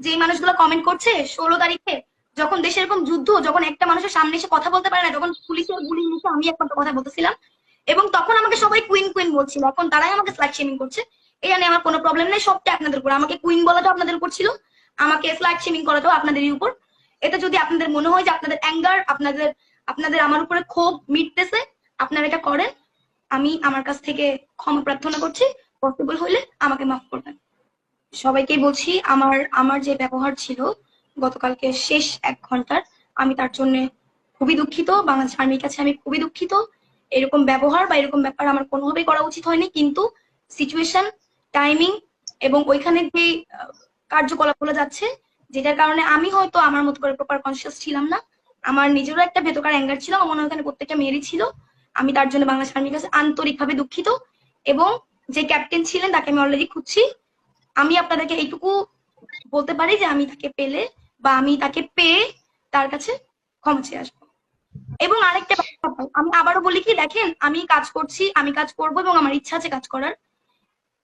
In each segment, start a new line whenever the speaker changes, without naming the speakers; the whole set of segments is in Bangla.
যে মানুষগুলো কমেন্ট করছে ষোলো তারিখে যখন দেশে এরকম যুদ্ধ যখন একটা মানুষের সামনে এসে কথা বলতে পারে না যখন পুলিশের গুলি মুখে আমি একমাত্র কথা বলতেছিলাম এবং তখন আমাকে সবাই কুইন কুইন বলছিল। এখন তারাই আমাকে স্লাইড শেমিং করছে। এটা নিয়ে আমার কোনো প্রবলেম নেই সবটা আপনাদের উপর। আমাকে কুইন বলাটাও আপনাদের উপর ছিল, আমাকে স্লাইড শেমিং করাটাও আপনাদেরই উপর। এটা যদি আপনাদের মনে হয় যে আপনাদের অ্যাঙ্গার আপনাদের আপনাদের আমার উপরে ক্ষোভ মিটতেছে, আপনারা এটা করেন। আমি আমার কাছ থেকে ক্ষমা প্রার্থনা করছি। পসিবল হলে আমাকে মাফ করবেন। সবাইকেই বলছি, আমার আমার যে ব্যবহার ছিল গতকালকে শেষ এক ঘণ্টার, আমি তার জন্য খুবই দুঃখিত। বাংলাদেশ আর্মির কাছে আমি খুবই দুঃখিত। এরকম ব্যবহার বা এরকম ব্যাপার আমার কোনোভাবেই করা উচিত হয়নি, কিন্তু সিচুয়েশন টাইমিং এবং ওইখানে যে কার্যকলাপগুলো যাচ্ছে, যেটার কারণে আমি হয়তো আমার মতো করে প্রপার কনসিয়াস ছিলাম না। আমার নিজেরও একটা ভেতরকার অ্যাঙ্গার ছিল, আমার ওখানে প্রত্যেকটা মেয়েরই ছিল। আমি তার জন্য বাংলাদেশ আর্মির কাছে আন্তরিকভাবে দুঃখিত এবং যে ক্যাপ্টেন ছিলেন তাকে আমি অলরেডি খুঁজছি। আমি আপনাদেরকে এইটুকু বলতে পারি যে আমি তাকে পেলে বা আমি তাকে পেয়ে তার কাছে ক্ষমা চেয়ে আসব। এবং আরেকটা আমি আবারও বলি কি, দেখেন, আমি কাজ করছি, আমি কাজ করব এবং আমার ইচ্ছা আছে কাজ করার।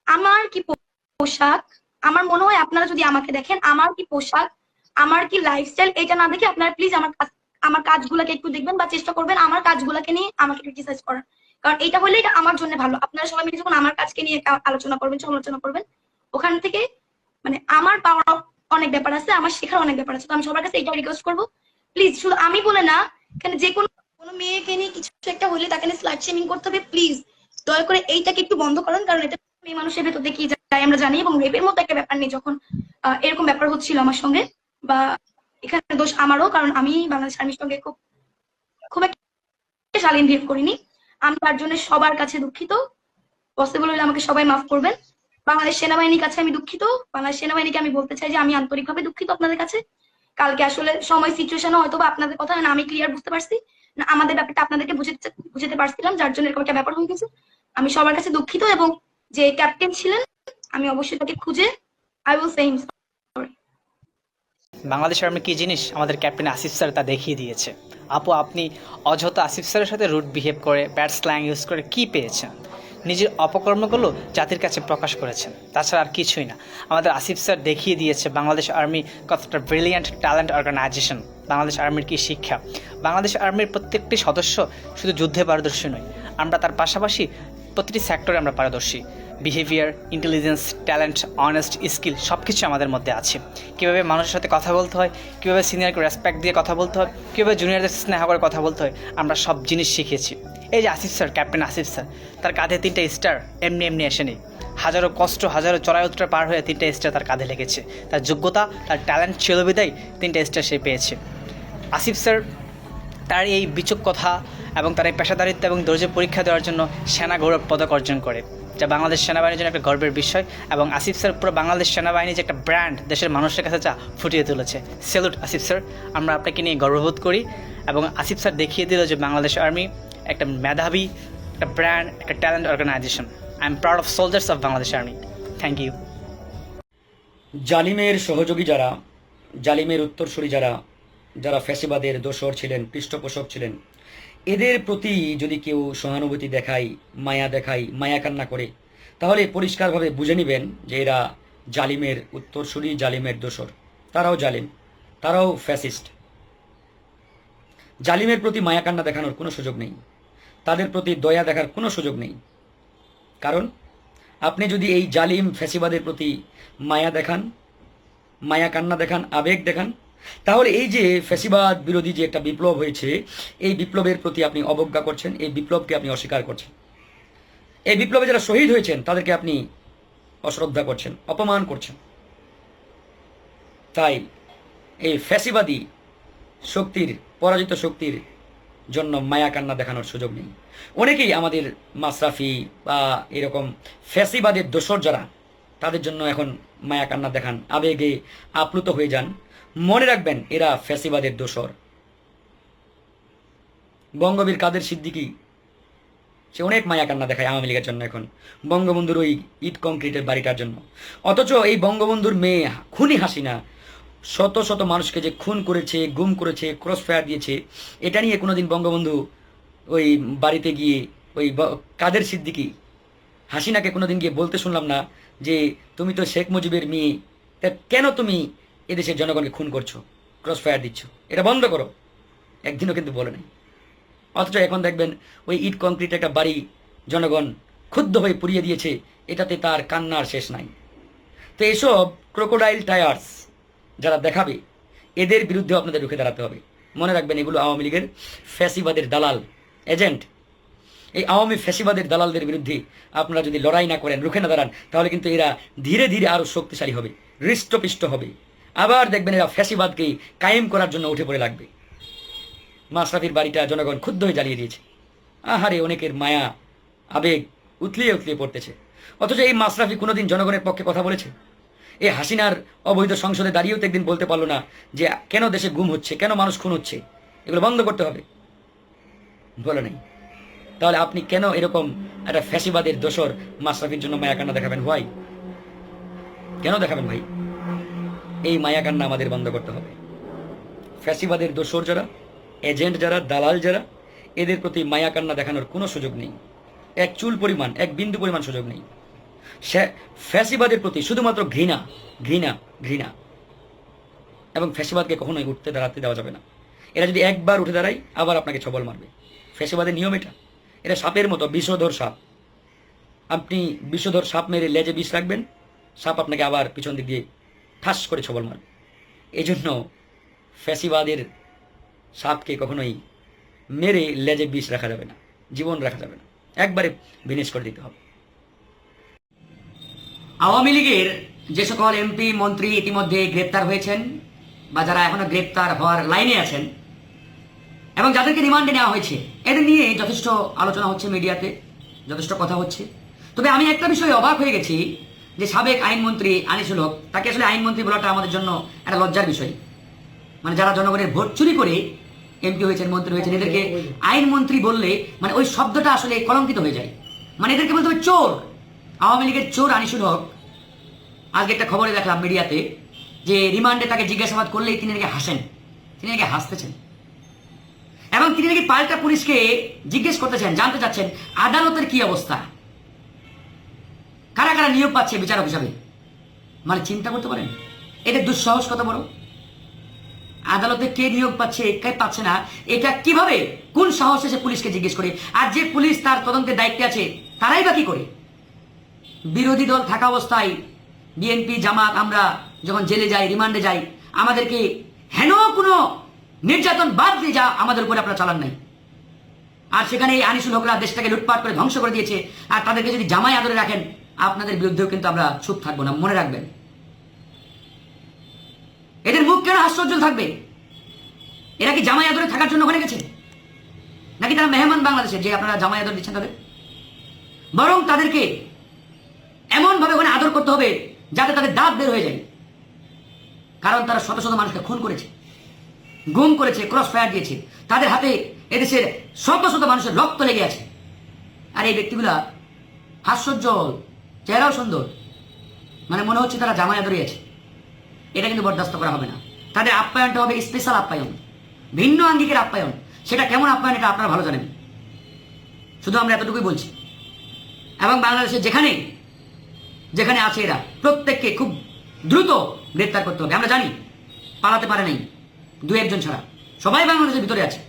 আমার কি পোশাক? আমার মনে হয় আপনারা যদি আমাকে দেখেন, আমার কি পোশাক, আমার কি লাইফস্টাইল এটা না দেখে আপনারা প্লিজ আমার আমার কাজগুলোকে একটু দেখবেন বা চেষ্টা করবেন আমার কাজগুলোকে নিয়ে আমাকে ক্রিটিসাইজ করার। কারণ এটা হলে এটা আমার জন্য ভালো। আপনারা সবাই মিলে যখন আমার কাজকে নিয়ে আলোচনা করবেন, সমালোচনা করবেন, ওখান থেকে মানে আমার পাওয়ার অনেক ব্যাপার আছে, আমার শেখার অনেক ব্যাপার আছে। তো আমি সবার কাছে এটা রিকোয়েস্ট করব। প্লিজ শুধু আমি বলে না এখানে যে কোনো কোনো মেয়েকে নিয়ে কিছু একটা হলে তাকে নিয়ে স্লাইড শেমিং করতে হবে প্লিজ দয়া করে এইটাকে একটু বন্ধ করুন, কারণ এটা মেয়ে মানুষের ভেতর কি যায় আমরা জানি এবং রেপের মতো একটা ব্যাপার নেই যখন এরকম ব্যাপার হচ্ছিল আমার সঙ্গে বা এখানে দোষ আমারও, কারণ আমি বাংলাদেশ আর্মির সঙ্গে খুব খুব একটা শালীন বিহেভ করিনি। আমি তার জন্য সবার কাছে দুঃখিত। পসিবল হলে আমাকে সবাই মাফ করবেন। বাংলাদেশ সেনাবাহিনীর কাছে আমি দুঃখিত। বাংলাদেশ সেনাবাহিনীকে আমি বলতে চাই যে আমি আন্তরিকভাবে দুঃখিত আপনাদের কাছে। কালকে আসলে সময় সিচুয়েশন হয়তো বা আপনাদের কথা না আমি ক্লিয়ার বুঝতে পারছি। না, আমাদের ব্যাপারটা আপনাদেরকে বুঝাতে বুঝাতে পারছিলাম, যার জন্য এরকম একটা ব্যাপার হয়ে গেছে। আমি সবার কাছে দুঃখিত এবং যে ক্যাপ্টেন ছিলেন, আমি অবশ্যই তাকে খুঁজে I will same
Bangladesh army কী জিনিস আমাদের ক্যাপ্টেন আসিফ স্যার তা দেখিয়ে দিয়েছে? আপু, আপনি অযথা আসিফ স্যারের সাথে রুট বিহেভ করে ব্যাড স্ল্যাং ইউজ করে কি পেয়েছেন? নিজের অপকর্মগুলো জাতির কাছে প্রকাশ করেছেন। তাছাড়া আর কিছুই না। আমাদের আসিফ স্যার দেখিয়ে দিয়েছে বাংলাদেশ আর্মি কতটা ব্রিলিয়ান্ট ট্যালেন্ট অর্গানাইজেশন বাংলাদেশ আর্মির কী শিক্ষা? বাংলাদেশ আর্মির প্রত্যেকটি সদস্য শুধু যুদ্ধে পারদর্শী নয়। আমরা তার পাশাপাশি প্রতিটি সেক্টরে আমরা পারদর্শী। Behaviour intelligence talent honest skill সব কিছু আমাদের মধ্যে আছে। কীভাবে মানুষের সাথে কথা বলতে হয়, কীভাবে সিনিয়রকে রেসপেক্ট দিয়ে কথা বলতে হয়, কীভাবে জুনিয়রদের স্নেহ করে কথা বলতে হয়, আমরা সব জিনিস শিখেছি। এই যে Asif sir captain Asif sir, তার কাঁধে তিনটা স্টার এমনি এমনি এসেনি হাজারো কষ্ট, হাজারো চড়াই উত্তর পার হয়ে তিনটা স্টার তার কাঁধে লেগেছে। তার যোগ্যতা, তার ট্যালেন্ট ছিল বিদায়, তিনটা স্টার সে পেয়েছে। আসিফ স্যার, তার এই বিচক কথা এবং তার এই পেশাদারিত্ব এবং ধৈর্য পরীক্ষা দেওয়ার জন্য সেনা গৌরব পদক অর্জন করে। যা বাংলাদেশ সেনাবাহিনীর জন্য একটা গর্বের বিষয় এবং আসিফ স্যার পুরো বাংলাদেশ সেনাবাহিনী যে একটা ব্র্যান্ড দেশের মানুষের কাছে যা ফুটিয়ে তুলেছে। Salute Asif sir. আমরা আপনাকে নিয়ে গর্ববোধ করি এবং আসিফ স্যার দেখিয়ে দিল যে বাংলাদেশ আর্মি একটা মেধাবী, একটা ব্র্যান্ড একটা talent organization I am proud of soldiers of Bangladesh army. Thank you
জালিমের সহযোগী যারা, জালিমের উত্তরসূরি যারা যারা ফ্যাসিবাদের দোসর ছিলেন, পৃষ্ঠপোষক ছিলেন এদের প্রতি যদি কেউ সহানুভূতি দেখায়, মায়া দেখায়, মায়া কান্না করে, তাহলে পরিষ্কারভাবে বুঝে নেবেন যে এরা জালিমের উত্তরসূরি, জালিমের দোসর তারাও জালিম, তারাও ফ্যাসিস্ট। জালিমের প্রতি মায়া কান্না দেখানোর কোনো সুযোগ নেই। তাদের প্রতি দয়া দেখার কোনো সুযোগ নেই। কারণ, আপনি যদি এই জালিম ফ্যাসিবাদের প্রতি মায়া দেখান, মায়া কান্না দেখান, আবেগ দেখান তাহলে এই যে ফ্যাসিবাদ বিরোধী যে একটা বিপ্লব হয়েছে, এই বিপ্লবের প্রতি আপনি অবজ্ঞা করছেন, এই বিপ্লবকে আপনি অস্বীকার করছেন। এই বিপ্লবে যারা শহীদ হয়েছেন, তাদেরকে আপনি অশ্রদ্ধা করছেন, অপমান করছেন। তাই এই ফ্যাসিবাদী শক্তির, পরাজিত শক্তির জন্য মায়া কান্না দেখানোর সুযোগ নেই। অনেকেই আমাদের মাসরাফি বা এরকম ফ্যাসিবাদের দোসর যারা, তাদের জন্য এখন মায়া কান্না দেখান, আবেগে আপ্লুত হয়ে যান। মনে রাখবেন, এরা ফ্যাসিবাদের দোসর বঙ্গবীর কাদের সিদ্দিকী? সে অনেক মায়া কান্না দেখায় আওয়ামী লীগের জন্য এখন, বঙ্গবন্ধুর ওই ইট কংক্রিটের বাড়িটার জন্য। অথচ এই বঙ্গবন্ধুর মেয়ে খুনি হাসিনা, শত শত মানুষকে যে খুন করেছে, গুম করেছে ক্রস ফায়ার দিয়েছে, এটা নিয়ে কোনোদিন বঙ্গবন্ধু ওই বাড়িতে গিয়ে ওই কাদের সিদ্দিকি? হাসিনাকে কোনোদিন গিয়ে বলতে শুনলাম না যে, তুমি তো শেখ মুজিবের মেয়ে, তা কেন তুমি এদেশের জনগণকে খুন করছ ক্রস ফায়ার দিচ্ছ। এটা বন্ধ করো। একদিনও কিন্তু বলে নাই। অথচ এখন দেখবেন ওই ইট কংক্রিট একটা বাড়ি জনগণ ক্ষুব্ধ হয়ে পুড়িয়ে দিয়েছে, এটাতে তার কান্নার শেষ নাই। তো এসব ক্রোকোডাইল টায়ার্স যারা দেখাবে, এদের বিরুদ্ধে আপনাদের রুখে দাঁড়াতে হবে। মনে রাখবেন এগুলো আওয়ামী লীগের ফ্যাসিবাদের দালাল। এজেন্ট, এই আওয়ামী ফ্যাসিবাদের দালালদের বিরুদ্ধে আপনারা যদি লড়াই না করেন, রুখে না দাঁড়ান, তাহলে কিন্তু এরা ধীরে ধীরে আরও শক্তিশালী হবে, হৃষ্টপিষ্ট হবে। আবার দেখবেন এরা ফ্যাসিবাদকে কায়েম করার জন্য উঠে পড়ে লাগবে। মাশরাফির বাড়িটা জনগণ ক্ষুব্ধ হয়ে জ্বালিয়ে দিয়েছে। আহারে, অনেকের মায়া, আবেগ উতলিয়ে উতলিয়ে পড়তেছে। অথচ এই মাশরাফি কোনোদিন জনগণের পক্ষে কথা বলেছে? এই হাসিনার অবৈধ সংসদে দাঁড়িয়েও তো একদিন বলতে পারল না যে কেন দেশে গুম হচ্ছে, কেন মানুষ খুন হচ্ছে। এগুলো বন্ধ করতে হবে। বলে নেই। তাহলে আপনি কেন এরকম একটা ফ্যাসিবাদের দোসর মাশরাফির জন্য মায়া কান্না দেখাবেন? ভাই কেন দেখাবেন ভাই? এই মায়া কান্না আমাদের বন্ধ করতে হবে। ফ্যাসিবাদের দোসর যারা, এজেন্ট যারা, দালাল যারা, এদের প্রতি মায়া কান্না দেখানোর কোনো সুযোগ নেই। এক চুল পরিমাণ, এক বিন্দু পরিমাণ সুযোগ নেই। ফ্যাসিবাদের প্রতি শুধুমাত্র ঘৃণা ঘৃণা ঘৃণা। এবং ফ্যাসিবাদকে কখনোই উঠতে দাঁড়াতে দেওয়া যাবে না। এরা যদি একবার উঠে দাঁড়ায়, আবার আপনাকে ছবল মারবে। ফ্যাসিবাদের নিয়ম এটা। এটা সাপের মতো বিষধর সাপ। আপনি বিষধর সাপ মেরে লেজে বিষ রাখবেন, সাপ আপনাকে আবার পিছন দিক দিয়ে ঠাস করে ছবল মারবে এই জন্য ফ্যাসিবাদের সাপকে কখনোই মেরে লেজে বিষ রাখা যাবে না, জীবন রাখা যাবে না। একবারে বিনেশ করে দিতে হবে। আওয়ামী লীগের যে সকল এমপি, মন্ত্রী ইতিমধ্যে গ্রেপ্তার হয়েছেন বা যারা এখনও গ্রেপ্তার হওয়ার লাইনে আছেন এবং যাদেরকে রিমান্ডে নেওয়া হয়েছে, এদের নিয়ে যথেষ্ট আলোচনা হচ্ছে মিডিয়াতে, যথেষ্ট কথা হচ্ছে। তবে আমি একটা বিষয়ে অবাক হয়ে গেছি যে সাবেক আইনমন্ত্রী আনিসুল হক, তাকে আসলে আইনমন্ত্রী বলাটা আমাদের জন্য একটা লজ্জার বিষয়। মানে যারা জনগণের ভোট চুরি করে এমপি হয়েছেন, মন্ত্রী হয়েছেন, এদেরকে আইনমন্ত্রী বললে মানে ওই শব্দটা আসলে কলঙ্কিত হয়ে যায়। মানে এদেরকে বলতে হবে চোর। আওয়ামী লীগের চোর আনিসুল হক আজকে একটা খবরে দেখলাম মিডিয়াতে যে রিমান্ডে তাকে জিজ্ঞাসাবাদ করলেই তিনি নাকি হাসেন, তিনি নাকি হাসতেছেন। এবং তিনি নাকি পাল্টা পুলিশকে জিজ্ঞেস করতেছেন, জানতে চাচ্ছেন, আদালতের কি অবস্থা? কারা কারা নিয়োগ পাচ্ছে বিচারক হিসাবে? মানে চিন্তা করতে পারেন? এদের দুঃসাহস কত বড়? আদালতে কে নিয়োগ পাচ্ছে, কে পাচ্ছে না, এটা কীভাবে, কোন সাহসে সে পুলিশকে জিজ্ঞেস করে? আর যে পুলিশ তার তদন্তের দায়িত্বে আছে, তারাই বা কি করে? বিরোধী দল থাকা অবস্থায় বিএনপি, জামাত, আমরা যখন জেলে যাই, রিমান্ডে যাই, আমাদেরকে হেন কোনো নির্যাতন বাদ দিয়ে যা আমাদের উপরে আপনারা চালান নাই। আর সেখানে এই আনিসুল হকরা দেশটাকে লুটপাট করে ধ্বংস করে দিয়েছে, আর তাদেরকে যদি জামাই আদরে রাখেন আপনাদের বিরুদ্ধেও কিন্তু আমরা চুপ থাকব না, মনে রাখবেন। এদের মুখ কেন হাস্যোজ্জ্বল থাকবে? এরা কি জামাই আদরে থাকার জন্য ওখানে গেছে? নাকি তারা মেহমান বাংলাদেশে, যে আপনারা জামাই আদর দিচ্ছেন তাদের? বরং তাদেরকে এমন ভাবে ওখানে আদর করতে হবে যাতে তাদের দাঁত বের হয়ে যায়। কারণ তারা শত শত মানুষকে খুন করেছে, গুম করেছে ক্রস ফায়ার দিয়েছে। তাদের হাতে এদেশের শত শত মানুষের রক্ত লেগে আছে। আর এই ব্যক্তিগুলা হাস্যোজ্জ্বল চেহারাও সুন্দর। মানে মনে হচ্ছে তারা আদরই আছে। এটা কিন্তু বরদাস্ত করা হবে না। তাদের আপ্যায়নটা হবে স্পেশাল আপ্যায়ন। ভিন্ন আঙ্গিকের আপ্যায়ন। সেটা কেমন আপ্যায়ন এটা আপনারা ভালো জানেন। শুধু আমরা এতটুকুই বলছি। এবং বাংলাদেশে যেখানে যেখানে আছে এরা, প্রত্যেককে খুব দ্রুত গ্রেপ্তার করতে হবে। আমরা জানি, পালাতে পারে নাই দু একজন ছাড়া। সবাই বাংলাদেশের ভিতরে আছে।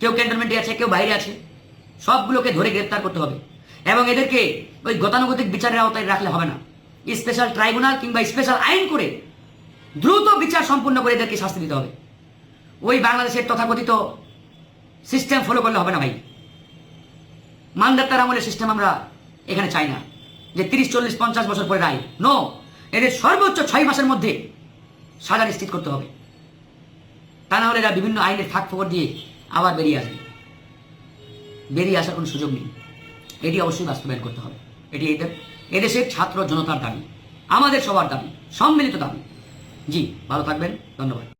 কেউ ক্যান্টনমেন্টে আছে, কেউ বাইরে আছে। সবগুলোকে ধরে গ্রেপ্তার করতে হবে। এবং এদেরকে ওই গতানুগতিক বিচারের আওতায় রাখলে হবে না। স্পেশাল ট্রাইব্যুনাল কিংবা স্পেশাল আইন করে দ্রুত বিচার সম্পূর্ণ করে এদেরকে শাস্তি দিতে হবে। ওই বাংলাদেশের তথাকথিত সিস্টেম ফলো করলে হবে না ভাই। মানদাত্তার আমলের সিস্টেম আমরা এখানে চাই না। যে তিরিশ, চল্লিশ, পঞ্চাশ বছর পরে রায়। নো এদের সর্বোচ্চ ছয় মাসের মধ্যে সাজা নিশ্চিত করতে হবে। তা না হলে এরা বিভিন্ন আইনের ফাঁক ফোকর দিয়ে আবার বেরিয়ে আসবে। বেরিয়ে আসার কোনো সুযোগ নেই। এটি অবশ্যই বাস্তবায়ন করতে হবে। এটি এদের এদেশের ছাত্র জনতার দাবি, আমাদের সবার দাবি, সম্মিলিত দাবি। জি, ভালো থাকবেন, ধন্যবাদ।